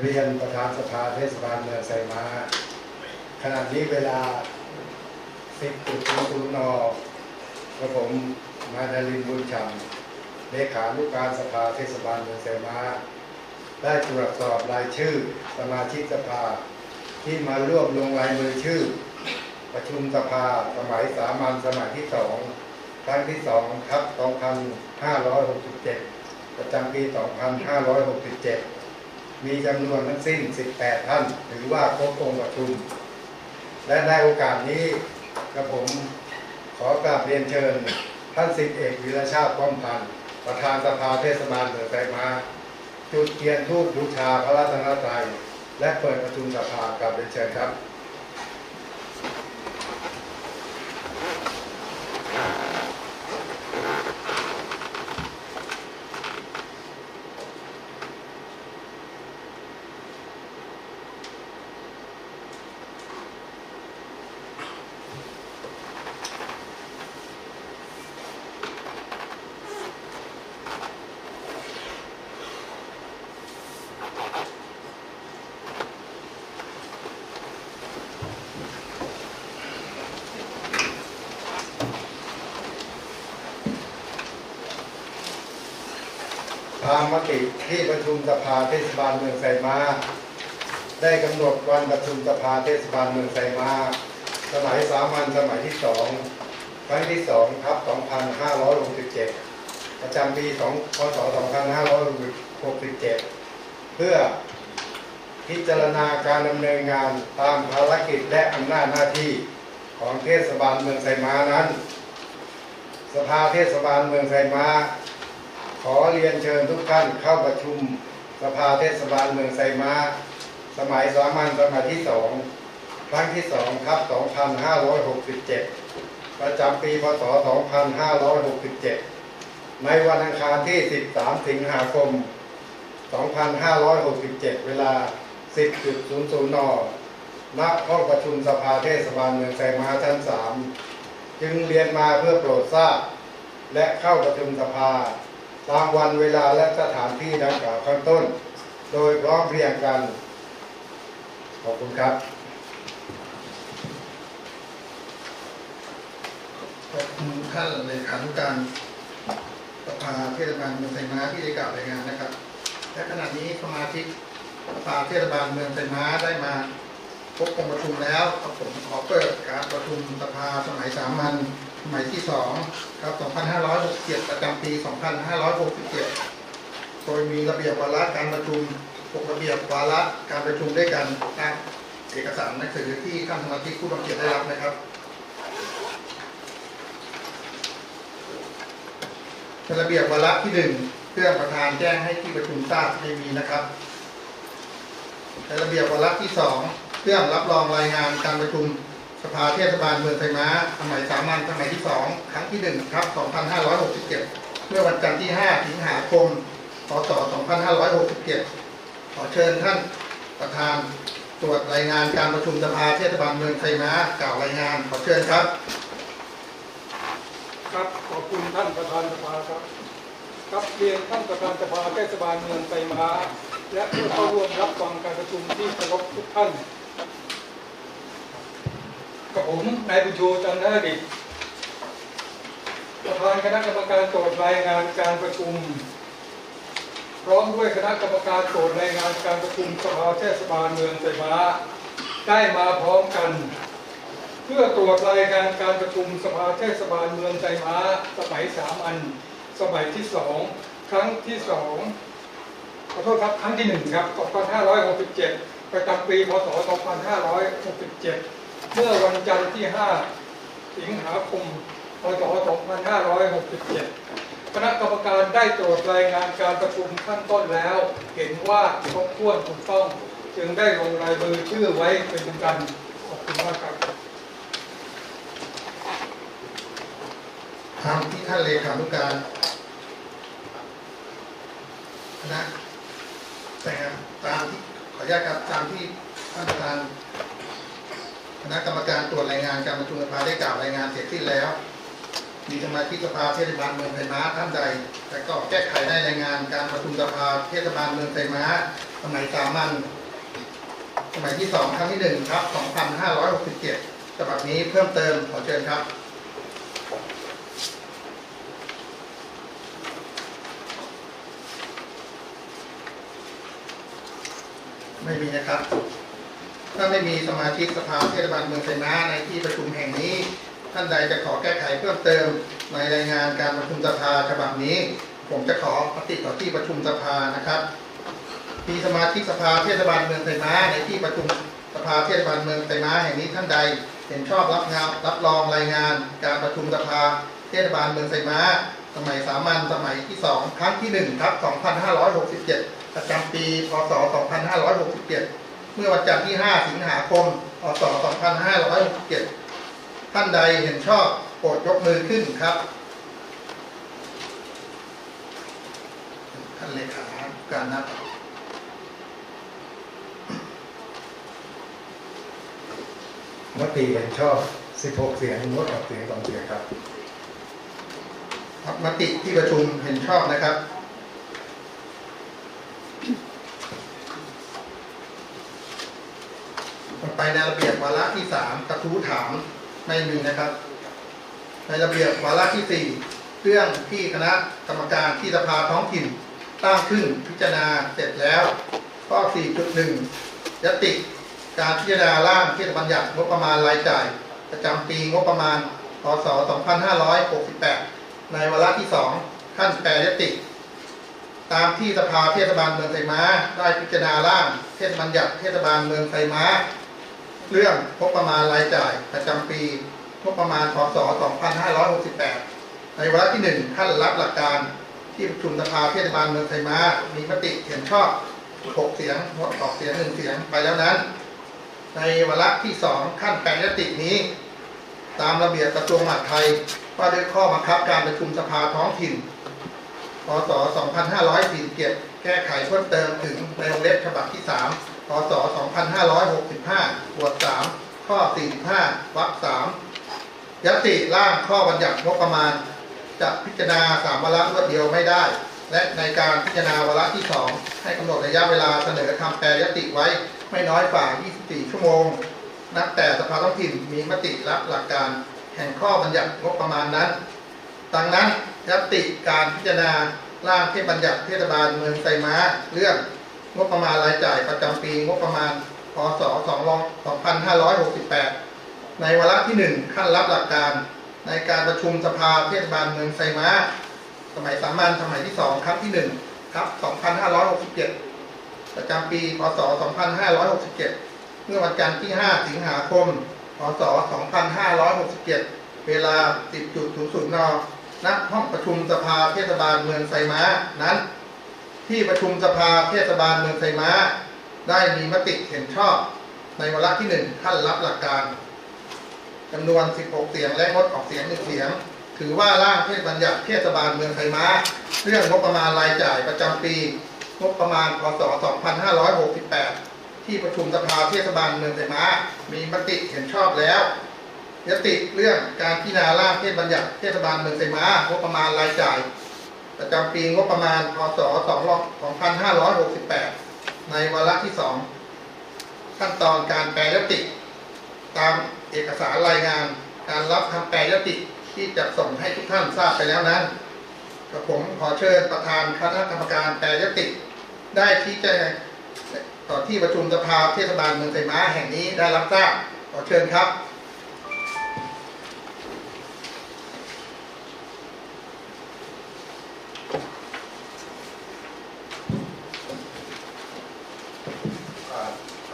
เรียนประธานสภาเทศบาลเมืองไซมาขณะนี้เวลา10จุดศูนย์นกระผมมาดาลินบุญชำเลขานุการสภาเทศบาลเมืองไซมาได้ตรวจสอบรายชื่อสมาชิกสภาที่มาร่วมลงลายมือชื่อ ประชุมสภาสมัยสามัญสมัยที่สองครั้งที่สองทับ2567 ประจำปี 2567 มีจำนวนทั้งสิ้น 18 ท่าน ถือว่าครบองค์ประชุม และในโอกาสนี้กระผมขอกราบเรียนเชิญ ท่านสิทธิเอกวิรชาติป้อมพันธ์ประธานสภาเทศบาลเมืองไซมาจุดเทียนทูบบูชาพระรัตนตรัยและเปิดประชุมสภากราบเรียนเชิญครับ ตามมติที่ประชุมสภาเทศบาลเมืองไซมาได้กำหนดวันประชุมสภาเทศบาลเมืองไซมาสมัยสามัญสมัยที่สองครั้งที่สองทับ 2567 ประจำปี2พศ2567 เพื่อพิจารณาการดำเนินงานตามภารกิจและอำนาจหน้าที่ของเทศบาลเมืองไซมานั้น สภาเทศบาลเมืองไซมา ขอเรียนเชิญทุกท่านเข้าประชุมสภาเทศบาลเมืองไซม้า สมัยสามัญสมัยที่สองครั้งที่สองทับ2567 ประจำปีพศ 2567 ในวันอังคารที่ 13 สิงหาคม 2567 เวลา 10.00 น ณ ห้องประชุมสภาเทศบาลเมืองไซม้าชั้น 3 จึงเรียนมาเพื่อโปรดทราบและเข้าประชุมสภา ตามวันเวลาและสถานที่ดังกล่าวข้างต้น โดยพร้อมเพรียงกัน ขอบคุณครับขอบคุณท่านเลขานุการสภาเทศบาลเมืองไซม้าที่ได้กล่าวรายงานนะครับ และขณะนี้สมาชิกสภาเทศบาลเมืองไซม้าได้มาพบองค์ประชุมแล้วผมขอเปิดการประชุมสภาสมัยสามัญ สมัยที่2ครับ 2567 ประจำปี 2567 โดยมีระเบียบวาระการประชุมปกระเบียบวาระการประชุมด้วยกันตามเอกสารหนังสือที่ท่านสมาชิกผู้ทรงเกียรติได้รับนะครับระเบียบวาระที่หนึ่งเพื่อประธานแจ้งให้ที่ประชุมทราบไม่มีนะครับระเบียบวาระที่สองเพื่อรับรองรายงานการประชุม สภาเทศบาลเมืองไทม้าสมัยสามัญสมัยที่สองครั้งที่หนึ่งครับ2567 เมื่อวันจันทร์ที่ 5 สิงหาคม พศ 2567 ขอเชิญท่านประธานตรวจรายงานการประชุมสภาเทศบาลเมืองไทม้ากล่าวรายงาน ขอเชิญครับ ครับขอบคุณท่านประธานสภาครับครับเรียนท่านประธานสภาเทศบาลเมืองไซม้าและผู้เข้าร่วมรับฟังการประชุมที่เคารพทุกท่าน กับผมนายบุญชูจันทรดิตประธานคณะกรรมการตรวจรายงานการประชุม พร้อมด้วยคณะกรรมการตรวจรายงานการประชุมสภาเทศบาลเมืองไซม้าได้มาพร้อมกัน เพื่อตรวจรายงานการประชุมสภาเทศบาลเมืองใจม้าสมัยสามัญสมัยที่สองครั้งที่สองขอโทษครับครั้งที่หนึ่งครับ 2567 ประจำปี พศ 2567 เมื่อวันจันทร์ที่ 5 สิงหาคม พศ 2567 คณะกรรมการได้ตรวจรายงานการประชุมขั้นต้นแล้ว เห็นว่าครบถ้วนถูกต้อง จึงได้ลงรายมือชื่อไว้เป็นกันขอบคุณมากครับตามที่ท่านเลขานุการคณะแต่ตามที่ขออนุญาตครับตามที่ท่านประธาน คณะกรรมการตรวจรายงานการประชุมสภาได้กล่าวรายงานเสร็จสิ้นแล้ว มีสมาชิกสภาเทศบาลเมืองไทยม้าท่านใดแต่ก็แก้ไขได้รายงานการประชุมสภาเทศบาลเมืองไทยม้าสมัยสามัญสมัยที่สองครั้งที่หนึ่งครับ 2567ฉบับนี้เพิ่มเติมขอเชิญครับไม่มีนะครับ ถ้าไม่มีสมาชิกสภาเทศบาลเมืองไชยนาในที่ประชุมแห่งนี้ ท่านใดจะขอแก้ไขเพิ่มเติมในรายงานการประชุมสภาฉบับนี้ ผมจะขอปฏิต่อที่ประชุมสภานะครับ มีสมาชิกสภาเทศบาลเมืองไชยนาในที่ประชุมสภาเทศบาลเมืองไชยนาแห่งนี้ท่านใดเห็นชอบรับงานรับรองรายงานการประชุมสภาเทศบาลเมืองไชยนาสมัยสามัญสมัยที่ 2 ครั้งที่1ครับ 2567 ประจำปี พศ 2567 เมื่อวันจันทร์ที่ 5 สิงหาคมพศ2567ท่านใดเห็นชอบโปรดยกมือขึ้นครับท่านเลขาการนับมติเห็นชอบ 16 เสียงงดออกเสียงสองเสียงครับครับมติที่ประชุมเห็นชอบนะครับ ไป ในระเบียบวาระที่สามกระทู้ถามไม่มีนะครับ ในระเบียบวาระที่สี่เรื่องที่คณะกรรมการที่สภาท้องถิ่นตั้งขึ้นพิจารณาเสร็จแล้วข้อ 4.1ยติการพิจารณาร่างเทศบัญญัติงบประมาณรายจ่าย ประจำปีงบประมาณพศ2568 ในวาระที่ 2 ขั้นแปรยติ ตามที่สภาเทศบาลเมืองไซม้า ได้พิจารณาร่างเทศบัญญัติเทศบาลเมืองไซม้า เรื่องงบประมาณรายจ่ายประจำปีงบประมาณพศ 2568 ในวาระที่ 1 ท่านรับหลักการที่ประชุมสภาเทศบาลเมืองไซม้ามีมติเห็นชอบ 6 เสียงงดออกเสียง 1 เสียงไปแล้วนั้น ในวาระที่2ขั้นแปลยตินี้ ตามระเบียบกระทรวงมหาดไทยว่าด้วยข้อบังคับการประชุมสภาท้องถิ่นพศ 2547 แก้ไขเพิ่มเติมถึงในวงเล็บฉบับที่ 3 พศ 2565บวก3ข้อ 45วรรค3ยติร่างข้อบัญญัติงบประมาณ จะพิจารณาสามวาระรวดเดียวไม่ได้ และในการพิจารณาวาระที่ 2 ให้กำหนดระยะเวลาเสนอคำแปรยติไว้ไม่น้อยกว่า 24 ชั่วโมง นับแต่สภาท้องถิ่นมีมติรับหลักการแห่งข้อบัญญัติงบประมาณนั้น ดังนั้นยติการพิจารณาร่างเทศบัญญัติเทศบาลเมืองไซม้าเรื่อง งบประมาณรายจ่ายประจำปีงบประมาณพศ2568 ในวาระที่ 1 ขั้นรับหลักการ ในการประชุมสภาเทศบาลเมืองไซม้า สมัยสามัญสมัยที่ 2 ครั้งที่1ครับ 2567 ประจำปี พศ 2567 เมื่อวันจันทร์ที่ 5 สิงหาคม พศ 2567 เวลา 10.00 น ณ ห้องประชุมสภาเทศบาลเมืองไซม้า นั้น ที่ประชุมสภาเทศบาลเมืองไซม้า ได้มีมติเห็นชอบ ในวาระที่1ท่านรับหลักการจำนวน 16 เสียงและงดออกเสียง1เสียง ถือว่าร่างเทศบัญญัติเทศบาลเมืองไซม้า เรื่องงบประมาณรายจ่ายประจำปีงบประมาณพศ 2568 ที่ประชุมสภาเทศบาลเมืองไซม้า มีมติเห็นชอบแล้วยติเรื่องการพิจารณาร่างเทศบัญญัติเทศบาลเมืองไซม้างบประมาณรายจ่าย ประจำปีงบประมาณ พศ 2568 ในวาระที่ 2 ขั้นตอนการแปรยติ ตามเอกสารรายงานการรับคำแปรยติที่จะส่งให้ทุกท่านทราบไปแล้วนั้นกับผมขอเชิญประธานคณะกรรมการแปรยติ ได้ที่แจ้งต่อที่ประชุมสภาเทศบาลเมืองไซม้าแห่งนี้ได้รับทราบขอเชิญครับ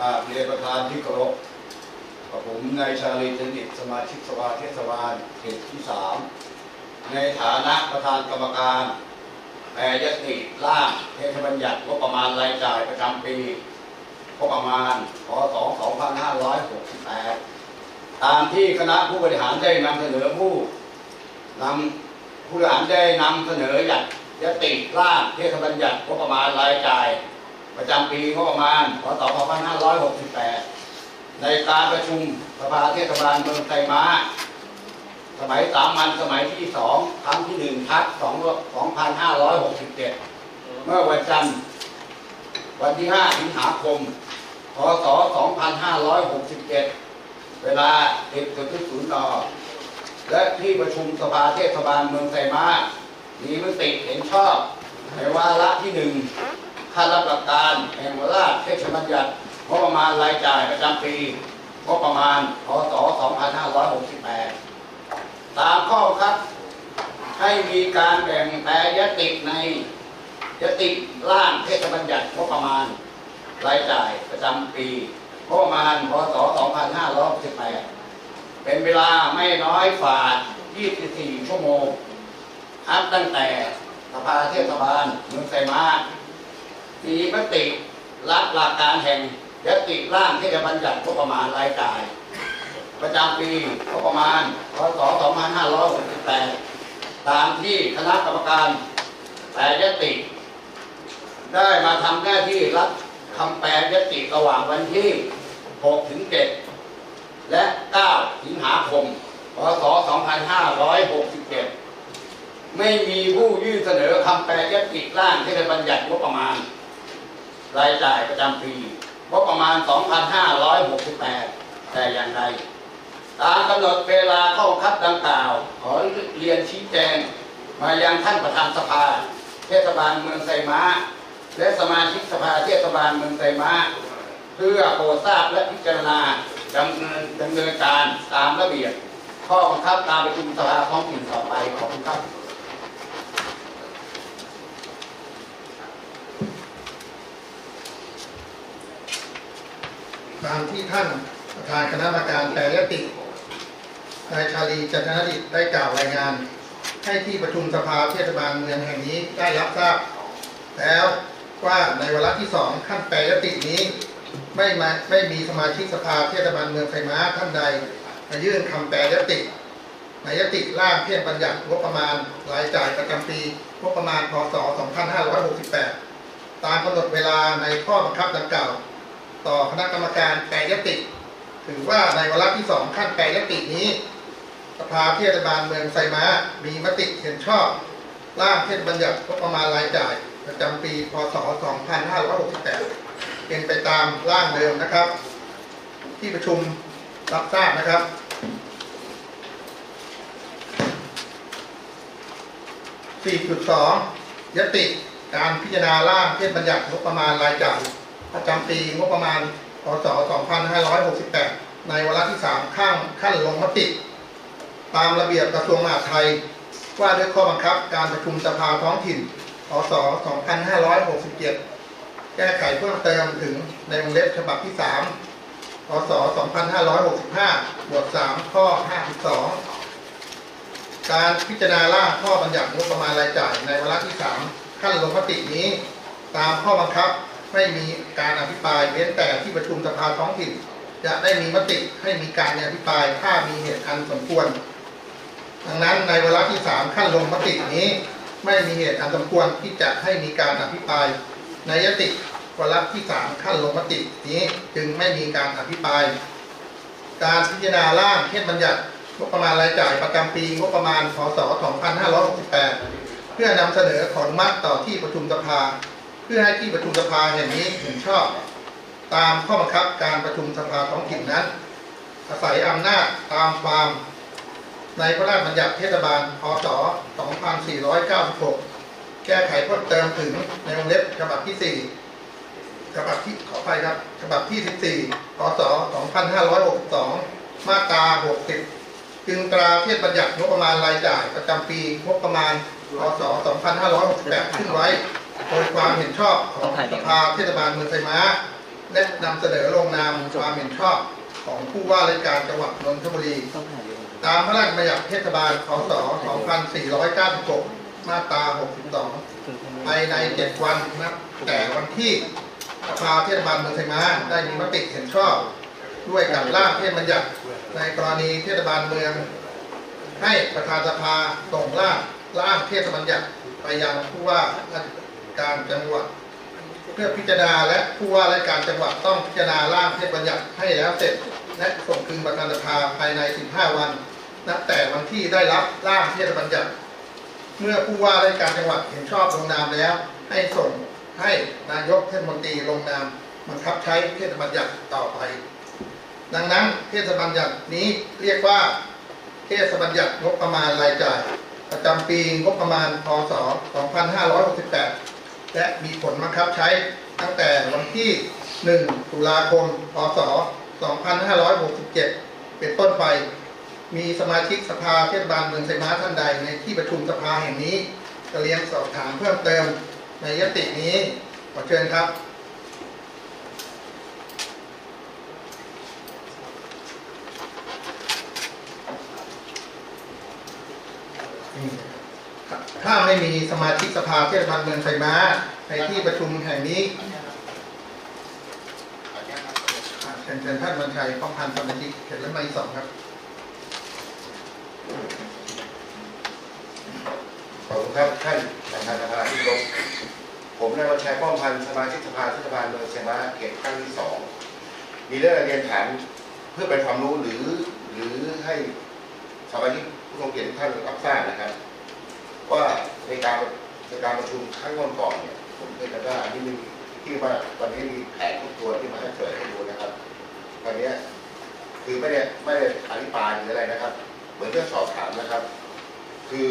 อ่าเรียนประธานที่เคารพกับผมนายชาลีจนิตสมาชิกสภาเทศบาลเขตที่สามในฐานะประธานกรรมการแปรยติร่างเทศบัญญัติงบประมาณรายจ่ายประจำปีงบประมาณพศ2568 ตามที่คณะผู้บริหารได้นำเสนอผู้นำผู้บริหารได้นำเสนอยัตยติร่างเทศบัญญัติงบประมาณรายจ่าย ประจำปีงบประมาณพศ2568 ในการประชุมสภาเทศบาลเมืองไซมาสสมัยสามัญสมัยที่สองครั้งที่หนึ่งทัศสองสองพันห้าร้อยหกสิบเจ็ดเมื่อวันจันทร์วันที่ห้าสิงหาคม พศสองพันห้าร้อยหกสิบเจ็ดเวลาเด็กจุดศูนย์นอและที่ประชุมสภาเทศบาลเมืองไซมามีมติเห็นชอบในวาระที่หนึ่ง ค่ารับหลักการแห่งวาระเทศบัญญัติงบประมาณรายจ่ายประจำปีงบประมาณพศ 2568 ตามข้อบังคับ ให้มีการแบ่งแปรยติในยติร่างเทศบัญญัติงบประมาณรายจ่ายประจำปีงบประมาณพศ 2568 เป็นเวลาไม่น้อยฝ่า24 ชั่วโมงนับตั้งแต่สภาเทศบาลเมืองไซมา มีมติรับหลักการแห่งยติร่างที่จะบัญญัติงบประมาณรายจ่าย ประจำปีงบประมาณพศ2568 ตามที่คณะกรรมการแต่ยติ ได้มาทำหน้าที่รับคำแปลยติระหว่างวันที่ 6 ถึง 7 และ 9 สิงหาคมพศ2567 ไม่มีผู้ยื่นเสนอคำแปลยติร่างที่จะบัญญัติงบประมาณ รายจ่ายประจำปีงบประมาณ 2568 แต่อย่างใดตามกำหนดเวลาข้อคับดังกล่าว ขอเรียนชี้แจง มายังท่านประธานสภา เทศบาลเมืองไซม้า และสมาชิกสภาเทศบาลเมืองไซม้า เพื่อโปรดทราบและพิจารณาดำเนินดำเนินการตามระเบียบ ข้อบังคับการประชุมสภาท้องถิ่นต่อไปขอบคุณครับ ตามที่ท่านประธานคณะกรรมการแปรยตินายชาลีจันทนดิตได้กล่าวรายงาน ให้ที่ประชุมสภาเทศบาลเมืองแห่งนี้ได้รับทราบ แล้วว่าในวาระที่สองขั้นแปรยตินี้ ไม่มาไม่มีสมาชิกสภาเทศบาลเมืองไทม้าท่านใดมายื่นคำแปรยติในยติร่างเพียงบัญญัติงบประมาณรายจ่ายประจำปีงบประมาณพศ 2568 ตามกำหนดเวลาในข้อบังคับดังกล่าว ต่อคณะกรรมการแปรยติ ถือว่าในวาระที่สองขั้นแปรยตินี้ สภาเทศบาลเมืองไซม้า มีมติเห็นชอบ ร่างเทศบัญญัติงบประมาณรายจ่าย ประจำปี พศ 2568 เป็นไปตามร่างเดิมนะครับ ที่ประชุมรับทราบนะครับ4.2ยติการพิจารณาร่างเทศบัญญัติงบประมาณรายจ่าย ประจำปีงบประมาณพศ2568 ในวาระที่ 3 ข้างขั้นลงมติ ตามระเบียบกระทรวงมหาดไทย ว่าด้วยข้อบังคับการประชุมสภาท้องถิ่นพศ2567 แก้ไขเพิ่มเติมถึงในวงเล็บฉบับที่ 3 พศ 2565 บวก 3 ข้อ 52 การพิจารณาร่างข้อบัญญัติงบประมาณรายจ่ายในวาระที่ 3 ขั้นลงมตินี้ ตามข้อบังคับ ไม่มีการอภิปรายเว้นแต่ที่ประชุมสภาท้องถิ่นจะได้มีมติให้มีการอภิปรายถ้ามีเหตุอันสมควร ดังนั้นในวาระที่3ขั้นลงมตินี้ ไม่มีเหตุอันสมควรที่จะให้มีการอภิปรายในยติวาระที่3ขั้นลงมตินี้จึงไม่มีการอภิปราย การพิจารณาร่างเทศบัญญัติงบประมาณรายจ่ายประจำปีงบประมาณพศ 2568 เพื่อนำเสนอขออนุมัติต่อที่ประชุมสภา พื่อให้ที่ประชุมสภาแห่งนี้เห็นชอบตามข้อบังคับการประชุมสภาท้องถิ่นนั้น อาศัยอำนาจตามความในพระราชบัญญัติเทศบาล พศ 2496 แก้ไขเพิ่มเติมถึงในวงเล็บฉบับที่ 4 ฉบับที่ขอไปครับ ฉบับที่ 14 พศ 2562 มาตรา 60 จึงตราเทศบัญญัติงบประมาณรายจ่ายประจำปีงบประมาณ พศ 2568 ขึ้นไว้ โดยความเห็นชอบของสภาเทศบาลเมืองไซม้า และนำเสนอลงนามความเห็นชอบของผู้ว่าราชการจังหวัดนนทบุรี ตามพระราชบัญญัติเทศบาลพศ2496 มาตรา 62 ภายใน 7 วันนับแต่วันที่สภาเทศบาลเมืองไซม้าได้มีมติเห็นชอบ ด้วยกับร่างเทศบัญญัติในกรณีเทศบาลเมือง ให้ประธานสภาส่งร่างร่างเทศบัญญัติไปยังผู้ว่าราช การจังหวัด เพื่อพิจารณาและผู้ว่าราชการจังหวัดต้องพิจารณาร่างเทศบัญญัติให้แล้วเสร็จ และส่งคืนประธานสภาภายใน 15 วันนับแต่วันที่ได้รับร่างเทศบัญญัติ เมื่อผู้ว่าราชการจังหวัดเห็นชอบลงนามแล้ว ให้ส่งให้นายกเทศมนตรีลงนามบังคับใช้เทศบัญญัติต่อไป ดังนั้นเทศบัญญัตินี้เรียกว่าเทศบัญญัติงบประมาณรายจ่ายประจำปีงบประมาณพศ 2568 และมีผลบังคับใช้ตั้งแต่วันที่ 1 ตุลาคม พศ 2567 เป็นต้นไป มีสมาชิกสภาเทศบาลเมืองไซม้าท่านใดในที่ประชุมสภาแห่งนี้จะเรียนสอบถามเพิ่มเติมในยตินี้ ขอเชิญครับ ถ้าไม่มีสมาชิกสภาเทศบาลเมืองไซม้า ในที่ประชุมแห่งนี้เชิญเชิญท่านบรรชัยป้องพันสมาชิกเขตและไม้สองครับขอบคุณครับท่านประธานสภาที่รพผมนายวันชัยป้อมพันสมาชิกสภาเทศบาลเมืองเชียงราเขตครั้งที่สองมีเรื่องเรียนถามเพื่อเป็นความรู้หรือ หรือให้สมาชิกผู้ทรงเกียรติท่านรับทราบนะครับ ว่าในการในการประชุมครั้งก่อนๆเนี่ยผมเคยกระด้านิดนึงที่ว่าวันนี้มีแผนทุกตัวที่มาให้เกิดให้ดูนะครับวันนี้คือไม่ได้ไม่ได้อธิบายหรืออะไรนะครับ เหมือนเรื่องสอบถามนะครับ คือ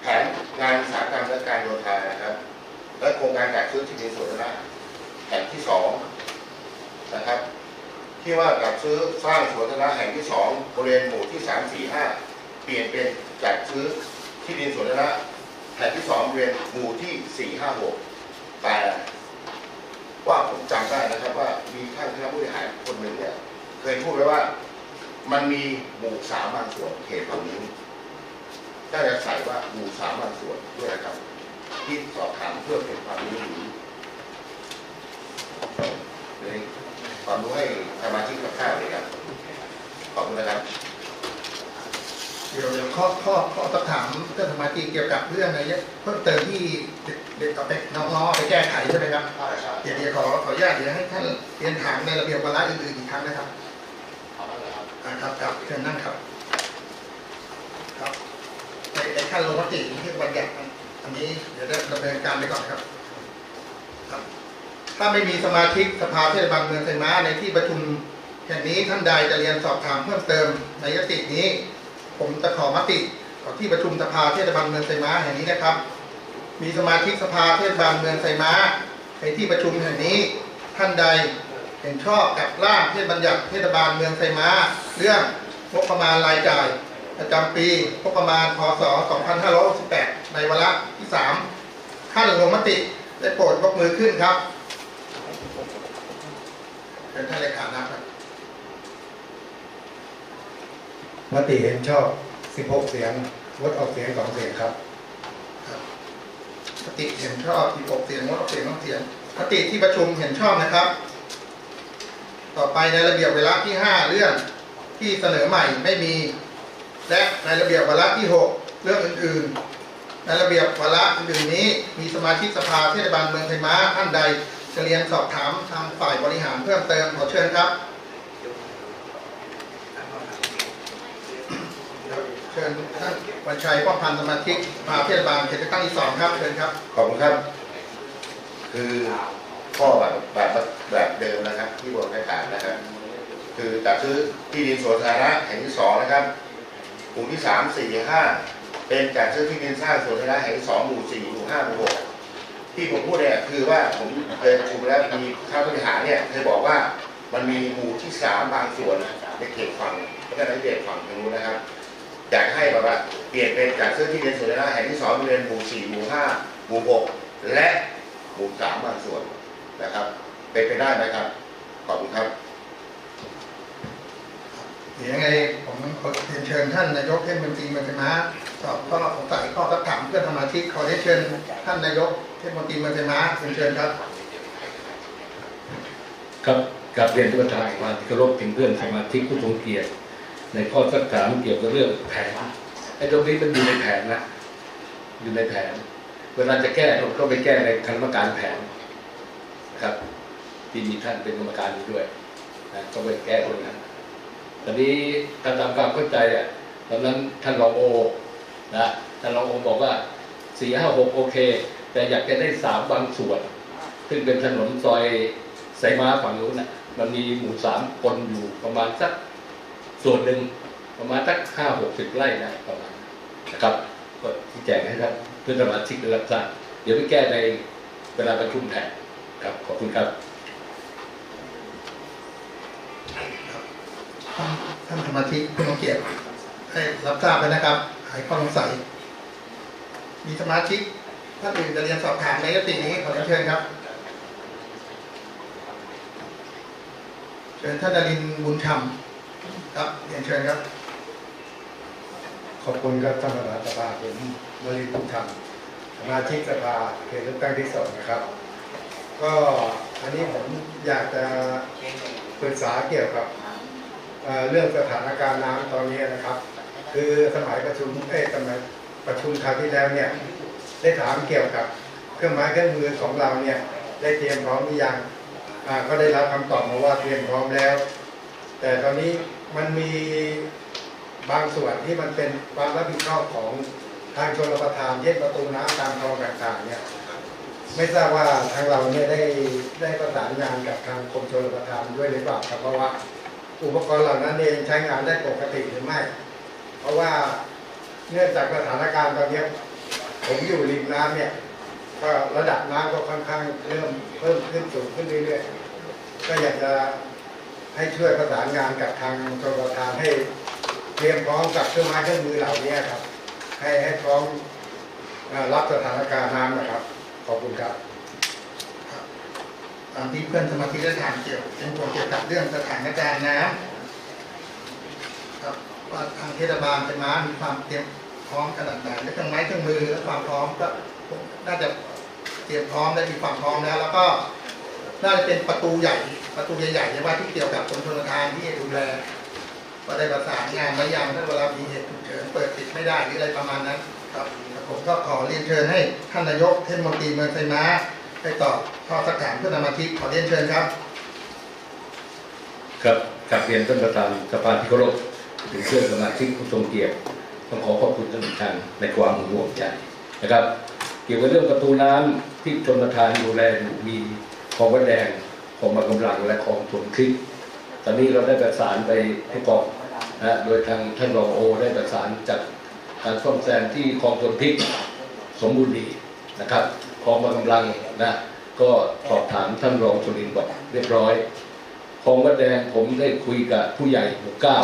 แผนงานสาหกรรมและการโยธานะครับ และโครงการจัดซื้อที่ดินสาธารณะแห่งที่สองนะครับ ที่ว่าจัดซื้อสร้างสวนสาธารณะแห่งที่สองบริเวณหมู่ที่สามสี่ห้าเปลี่ยนเป็นจัดซื้อ ที่ดินสวนสาธารณะแห่งที่สองบริเวณหมู่ที่สี่ห้าหกแต่ว่าผมจำได้นะครับว่ามีท่านคณะผู้บริหารคนหนึ่งเนี่ยเคยพูดไว้ว่ามันมีหมู่สามบางส่วนเขตฝั่งนี้ได้จะใส่ว่าหมู่สามบางส่วนด้วยนะครับ ที่สอบถามเพื่อเป็นความรู้หรือในความรู้ให้สมาชิกกับข้าวเลยครับขอบคุณนะครับ เดี๋ยวเดี๋ยวข้อข้อข้อสักถามเรื่องสมาชิกเกี่ยวกับเรื่องอะไรเนี่ยเพิ่มเติมที่เด็กเด็กน้องๆไปแก้ไขใช่ไหมครับเดี๋ยวเดี๋ยวขอขออนุญาตเดี๋ยวให้ท่านเรียนถามในระเบียบวาระอื่นๆอีกครั้งนะครับอ่าครับครับเชิญนั่งครับครับในในขั้นลงมติที่บัญญัติอันนี้เดี๋ยวได้ดำเนินการไปก่อนครับครับถ้าไม่มีสมาชิกสภาเทศบาลเมืองไซม้าในที่ประชุมแห่งนี้ท่านใดจะเรียนสอบถามเพิ่มเติมในยตินี้ ผมจะขอมติขอที่ประชุมสภาเทศบาลเมืองไซม้าแห่งนี้นะครับ มีสมาชิกสภาเทศบาลเมืองไซม้าในที่ประชุมแห่งนี้ท่านใดเห็นชอบกับร่างเทศบัญญัติเทศบาลเมืองไซม้า เรื่องงบประมาณรายจ่าย ประจำปีงบประมาณพศ 2568 ในวาระที่ 3 ท่านลงมติได้โปรดยกมือขึ้นครับเป็นท่านเลขานะครับ มติเห็นชอบ 16 เสียงงดออกเสียง2เสียงครับมติเห็นชอบที่6เสียงงดออกเสียง2เสียงมติที่ประชุมเห็นชอบนะครับ ต่อไปในระเบียบเวลาที่ 5 เรื่องที่เสนอใหม่ไม่มี และในระเบียบวาระที่ 6 เรื่องอื่นๆ ในระเบียบวาระอื่นๆนี้ มีสมาชิกสภาเทศบาลเมืองไทยม้าท่านใดจะเรียนสอบถามทางฝ่ายบริหารเพิ่มเติมขอเชิญครับ เชิญท่านวันชัยป้อมพันธ์สมาชิกสภาเทศบาลเขตเลือกตั้งที่สองครับเชิญครับขอบคุณครับ คือข้อแบบแบบแบบเดิมนะครับ ที่บนให้ถามนะครับ คือจัดซื้อที่ดินสวนสาธารณะแห่งที่สองนะครับหมู่ที่สามสี่ห้าเป็นจัดซื้อที่ดินสร้างสวนสาธารณะแห่งที่สองหมู่สี่หมู่ห้าหมู่หกที่ผมพูดเนี่ยคือว่าผมเคยประชุมแล้วมีท่านบริหารเนี่ยเคยบอกว่ามันมีหมู่ที่สามบางส่วนในเขตฝั่งแล้วก็ในเขตฝั่งทางนู้นนะครับ อยากให้แบบว่าเปลี่ยนเป็นจัดซื้อที่ดินสวนสาธารณะแห่งที่สองบริเวณหมู่สี่หมู่ห้าหมู่หกและหมู่สามบางส่วนนะครับ เป็นไปได้ไหมครับ ขอบคุณครับเดี๋ยวยังไงผมขอเรียนเชิญท่านนายกเทศมนตรีเมืองไทยม้าสอบข้อสงสัยข้อสักถามเพื่อนสมาชิกขอเรียนเชิญท่านนายกเทศมนตรีเมืองไทยม้าเรียนเชิญครับ ครับกับเรียนท่านประธานว่าที่เคารพถึงเพื่อนสมาชิกผู้ทรงเกียรติ ในข้อสักถามเกี่ยวกับเรื่องแผนไอ้ตรงนี้มันอยู่ในแผนนะอยู่ในแผน เวลาจะแก้เราก็ไปแก้ในคณะกรรมการแผนนะครับ ที่มีท่านเป็นกรรมการอยู่ด้วยนะก็ไปแก้ตรงนั้นตอนนี้ตามตามความเข้าใจอะตอนนั้นท่านรองโอนะท่านรองโอบอกว่าสี่ห้าหกโอเค แต่อยากจะได้สามบางส่วน ซึ่งเป็นถนนซอยสายม้าฝั่งนู้นนะมันมีหมู่สามคนอยู่ประมาณสัก ส่วนหนึ่งประมาณสักห้าหกสิบไร่นะประมาณนะครับ ก็ที่แจงให้ครับเพื่อนสมาชิกได้รับทราบเดี๋ยวไปแก้ในเวลาประชุมแทนครับ ขอบคุณครับท่านสมาชิกผู้เกียรติให้รับทราบไปนะครับ หายข้อสงสัย มีสมาชิกท่านอื่นจะเรียนสอบถามในยตินี้ขอเชิญครับ เชิญท่านดารินบุญธรรม ครับเรียนเชิญครับ ขอบคุณครับท่านประธานสภาผมบริพุทธรรมสมาชิกสภาเขตเลือกตั้งที่สองนะครับ ก็อันนี้ผมอยากจะปรึกษาเกี่ยวกับเเรื่องสถานการณ์น้ำตอนนี้นะครับ คือสมัยประชุมเอ้สมัยประชุมคราวที่แล้วเนี่ย ได้ถามเกี่ยวกับเครื่องไม้เครื่องมือของเราเนี่ย ได้เตรียมพร้อมหรือยังก็ได้รับคำตอบมาว่าเตรียมพร้อมแล้ว แต่ตอนนี้มันมีบางส่วนที่มันเป็นความรับผิดชอบของทางชนประทานเช่นประตูน้ำตามคลองต่างๆเนี่ยไม่ทราบว่าทางเราเนี่ยได้ได้ประสานงานกับทางกรมชลประทานด้วยหรือเปล่าครับเพราะว่าอุปกรณ์เหล่านั้นเองใช้งานได้ปกติหรือไม่ เพราะว่าเนื่องจากสถานการณ์ตอนนี้ผมอยู่ริมน้ำเนี่ยก็ระดับน้ำก็ค่อนข้างเริ่มเพิ่มขึ้นสูงขึ้นเรื่อยๆก็อยากจะ ให้ช่วยประสานงานกับทางชลประทานให้เตรียมพร้อมกับเครื่องไม้เครื่องมือเหล่านี้ครับ ให้ให้พร้อมรับสถานการณ์น้ำนะครับ ขอบคุณครับตามที่เพื่อนสมาชิกได้ถามเกี่ยวเป็นห่วงเกี่ยวกับเรื่องสถานการณ์น้ำครับว่าทางเทศบาลเป็นม้ามีความเตรียมพร้อมขนาดไหนและเครื่องไม้เครื่องมือและความพร้อมก็น่าจะเตรียมพร้อมและมีความพร้อมแล้ว แล้วก็ น่าจะเป็นประตูใหญ่ ประตูใหญ่ๆใช่ไหมที่เกี่ยวกับกรมชลประทานที่ดูแลก็ได้ประสานงานมายังถ้าเวลามีเหตุฉุกเฉินเปิดปิดไม่ได้หรืออะไรประมาณนั้นครับผมก็ขอเรียนเชิญให้ท่านนายกเทศมนตรีเมืองไซม้าให้ตอบข้อสักถามเพื่อนสมาชิกขอเรียนเชิญครับ ครับกลับเรียนท่านประธานสภาที่เคารพถึงเพื่อนสมาชิกผู้ทรงเกียรติต้องขอขอบคุณท่านท่านในความห่วงใยนะครับ เกี่ยวกับเรื่องประตูน้ำที่ชนประทานดูแลมี คลองวัดแดงคลองมากำลังและคลองสวนคลิกตอนนี้เราได้ประสานไปทุกกองนะโดยทางท่านรองโอได้ประสานจัดการซ่อมแซมที่คลองสวนคลิกสมบูรณ์ดีนะครับคลองมากำลังนะก็สอบถามท่านรองสุรินทร์บอกเรียบร้อยคลองวัดแดงผมได้คุยกับผู้ใหญ่หมู่เก้า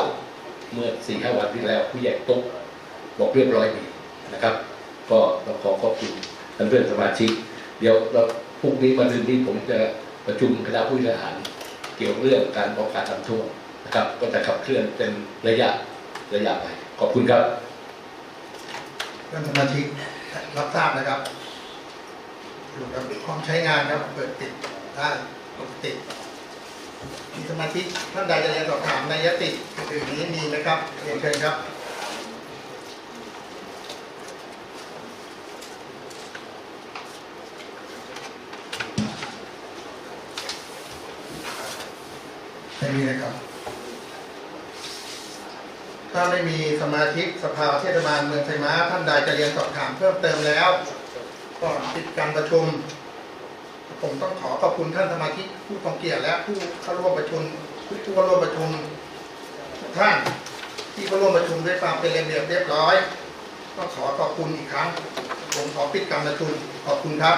เมื่อสี่ห้าวันที่แล้ว ผู้ใหญ่ตุ๊กบอกเรียบร้อยดีนะครับ ก็ต้องขอขอบคุณท่านเพื่อนสมาชิก เดี๋ยวเรา รุ่งนี้มารืนนี้ผมจะประชุมคณะผู้บริหารเกี่ยวเรื่องการป้องกันน้ำท่วมนะครับ ก็จะขับเคลื่อนเป็นระยะระยะไป ขอบคุณครับเพื่อนสมาชิกรับทราบนะครับอยู่กับพร้อมใช้งานครับเปิดปิดได้ปกติมีสมาชิกท่านใดจะเรียนสอบถามในยติอื่นนี้มีไหมครับเรียนเชิญครับ ไม่มีนะครับ ถ้าไม่มีสมาชิกสภาเทศบาลเมืองไซม้าท่านใดจะเรียนสอบถามเพิ่มเติมแล้วก่อนปิดการประชุม ผมต้องขอขอบคุณท่านสมาชิกผู้ทรงเกียรติและผู้เข้าร่วมประชุมผู้เข้าร่วมประชุมทุกท่านที่เข้าร่วมประชุมด้วยความเป็นระเบียบเรียบร้อย ก็ขอขอบคุณอีกครั้ง ผมขอปิดการประชุมขอบคุณครับ